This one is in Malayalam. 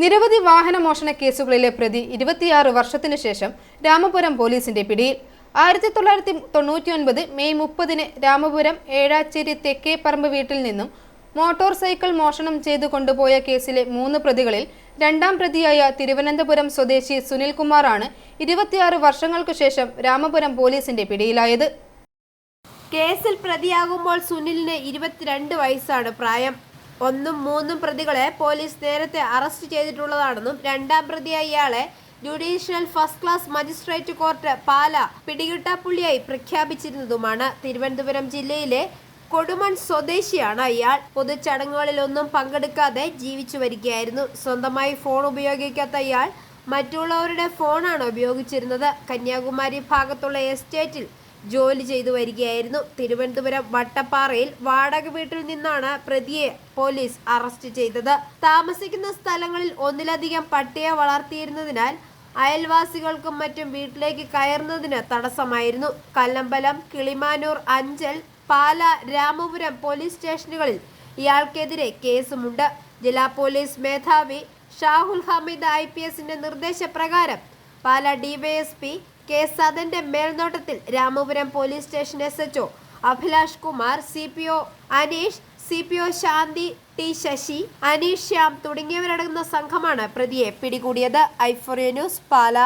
നിരവധി വാഹന മോഷണ കേസുകളിലെ പ്രതി ഇരുപത്തിയാറ് വർഷത്തിനു ശേഷം രാമപുരം പോലീസിന്റെ പിടിയിൽ. ആയിരത്തി തൊള്ളായിരത്തി തൊണ്ണൂറ്റിയൊൻപത് മെയ് മുപ്പതിന് രാമപുരം ഏഴാച്ചേരി തെക്കേപ്പറമ്പ് വീട്ടിൽ നിന്നും മോട്ടോർ സൈക്കിൾ മോഷണം ചെയ്തു കൊണ്ടുപോയ കേസിലെ മൂന്ന് പ്രതികളിൽ രണ്ടാം പ്രതിയായ തിരുവനന്തപുരം സ്വദേശി സുനിൽകുമാറാണ് ഇരുപത്തിയാറ് വർഷങ്ങൾക്കു ശേഷം രാമപുരം പോലീസിന്റെ പിടിയിലായത്. കേസിൽ പ്രതിയാകുമ്പോൾ സുനിലിന് ഇരുപത്തിരണ്ട് വയസ്സാണ് പ്രായം. ഒന്നും മൂന്നും പ്രതികളെ പോലീസ് നേരത്തെ അറസ്റ്റ് ചെയ്തിട്ടുള്ളതാണെന്നും രണ്ടാം പ്രതിയായ ഇയാളെ judicial first class magistrate court Pala പിടികിട്ടാപ്പുള്ളിയായി പ്രഖ്യാപിച്ചിരുന്നതുമാണ്. തിരുവനന്തപുരം ജില്ലയിലെ കൊടുമൺ സ്വദേശിയാണ് ഇയാൾ. പൊതുചടങ്ങുകളിലൊന്നും പങ്കെടുക്കാതെ ജീവിച്ചു വരികയായിരുന്നു. സ്വന്തമായി ഫോൺ ഉപയോഗിക്കാത്ത ഇയാൾ മറ്റുള്ളവരുടെ ഫോണാണ് ഉപയോഗിച്ചിരുന്നത്. കന്യാകുമാരി ഭാഗത്തുള്ള എസ്റ്റേറ്റിൽ ജോലി ചെയ്തു വരികയായിരുന്നു തിരുവനന്തപുരം വട്ടപ്പാറയിൽ. വാടക വീട്ടിൽ നിന്നാണ് പ്രതിയെ പോലീസ് അറസ്റ്റ് ചെയ്തത്. താമസിക്കുന്ന സ്ഥലങ്ങളിൽ ഒന്നിലധികം പട്ടിയെ വളർത്തിയിരുന്നതിനാൽ അയൽവാസികൾക്കും മറ്റും വീട്ടിലേക്ക് കയറുന്നതിന് തടസ്സമായിരുന്നു. കല്ലമ്പലം കിളിമാനൂർ അഞ്ചൽ പാല രാമപുരം പോലീസ് സ്റ്റേഷനുകളിൽ ഇയാൾക്കെതിരെ കേസുമുണ്ട്. ജില്ലാ പോലീസ് മേധാവി ഷാഹുൽ ഹമീദ് ഐ പി എസിന്റെ നിർദ്ദേശപ്രകാരം പാല ഡിവൈഎസ്പി കെ സദന്റെ മേൽനോട്ടത്തിൽ Ramapuram police station S H Abhilash Kumar C P O Aneesh C P O Shanthi T Sasi Aneesh Shyam തുടങ്ങിയവരടങ്ങുന്ന സംഘമാണ് പ്രതിയെ പിടികൂടിയത്. ഐഫോറിയ ന്യൂസ് പാല.